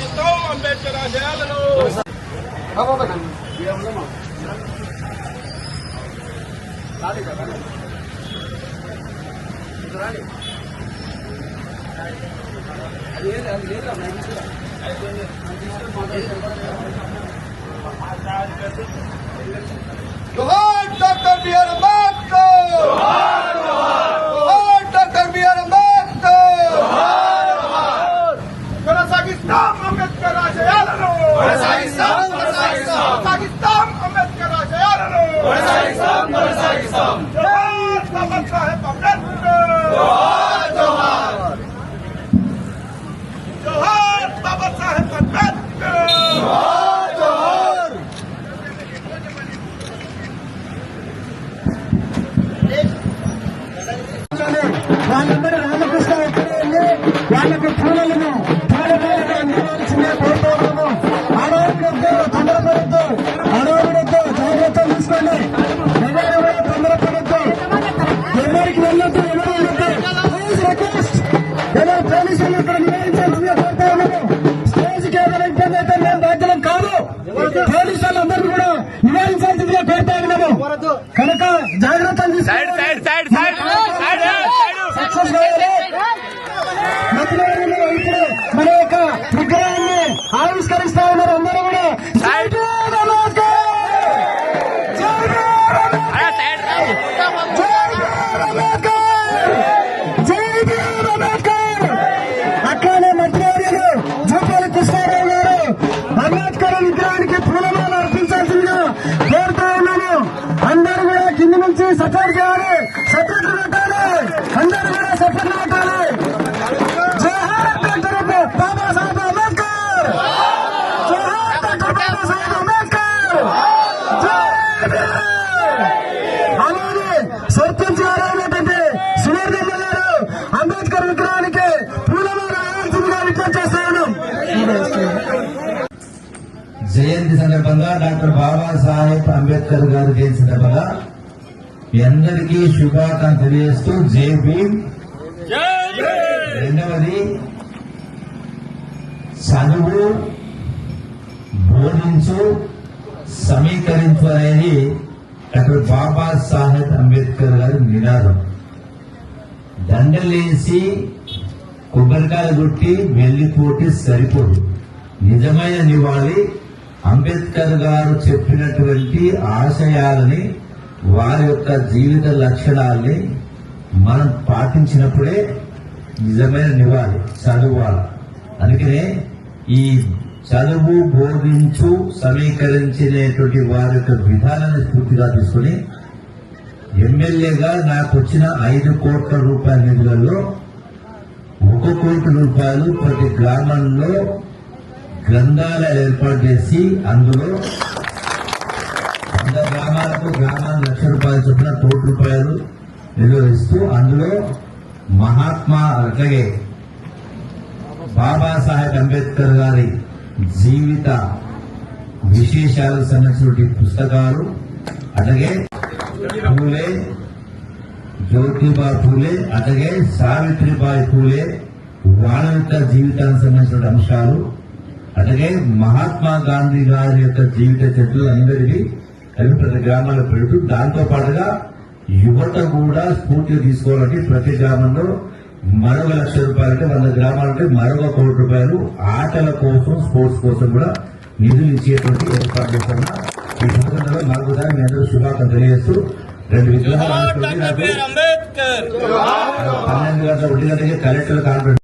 రాజుతో అంబేద్కర్ ఆశయాలను doctor BR వాళ్ళందరూ రామకృష్ణ ఎక్కడ వెళ్ళి వాళ్ళకి పూలను పూలమాలను అందించాల్సిందే కోరుతున్నాము ఆడవాళ్ళతో తొందరపడద్దు ఆడవాళ్ళతో జాగ్రత్త తీసుకోండి అందరూ కూడా సపోర్ట్లు జోహార్ డాక్టర్ అంబేద్కర్ జోహార్ డాక్టర్ బాబాసాహెబ్ అంబేద్కర్ అలాగే సర్పంచ్ గారు అయినటువంటి గారు అంబేద్కర్ విగ్రహానికి పూలమాల వేయాల్సిందిగా విజ్ఞప్తి చేస్తా ఉన్నాం జయంతి సందర్భంగా డాక్టర్ బాబాసాహెబ్ అంబేద్కర్ గారు జయంతి సందర్భంగా మీ అందరికీ శుభాకాంక్షలు తెలియజేస్తూ జై రెండవది చదువు బోధించు సమీకరించు అనేది డాక్టర్ బాబాసాహెబ్ అంబేద్కర్ గారి నినాదం. దండలేసి కొబ్బరికాయ కొట్టి వెళ్ళిపోటీ సరిపోదు. నిజమైన నివాళి అంబేద్కర్ గారు చెప్పినటువంటి ఆశయాలని వారి యొక్క జీవిత లక్షణాల్ని మనం పాటించినప్పుడే నిజమైన నివాళి చదువాలి అందుకనే ఈ చదువు బోధించు సమీకరించినటువంటి వారి యొక్క విధానాన్ని స్ఫూర్తిగా తీసుకుని ఎమ్మెల్యేగా నాకు వచ్చిన ఐదు కోట్ల రూపాయల నిధులలో ఒక కోటి రూపాయలు ప్రతి గ్రామంలో గ్రంథాలయాలు ఏర్పాటు చేసి అందులో దాదాపు గ్రామానికి లక్ష రూపాయలు చొప్పున కోటి రూపాయలు నిర్వహిస్తూ అందులో మహాత్మా అట్లాగే బాబాసాహెబ్ అంబేద్కర్ గారి జీవిత విశేషాలకు సంబంధించినటువంటి పుస్తకాలు అట్లాగే పూలే జ్యోతిబా పూలే అట్లాగే సావిత్రిబాయి పూలే వాళ్ళ యొక్క జీవితానికి సంబంధించిన అంశాలు అట్లాగే మహాత్మా గాంధీ గారి యొక్క జీవిత చర్చలు అందరికీ కలిపి ప్రతి గ్రామాల్లో పెడుతూ దాంతో పాటుగా యువత కూడా స్ఫూర్తిగా తీసుకోవాలంటే ప్రతి గ్రామంలో మరొక లక్ష రూపాయలు అంటే వంద గ్రామాలంటే మరొక కోటి రూపాయలు ఆటల కోసం స్పోర్ట్స్ కోసం కూడా నిధులు ఇచ్చేటువంటి ఏర్పాటు చేస్తున్నా. ఈ సందర్భంలో మరొకసారి మీ అందరూ శుభాకాంక్షలు తెలియజేస్తూ రెండు విగ్రహాలు పన్నెండు గంటల ఒంటి గంటకి కలెక్టర్ కాన్ఫరెన్స్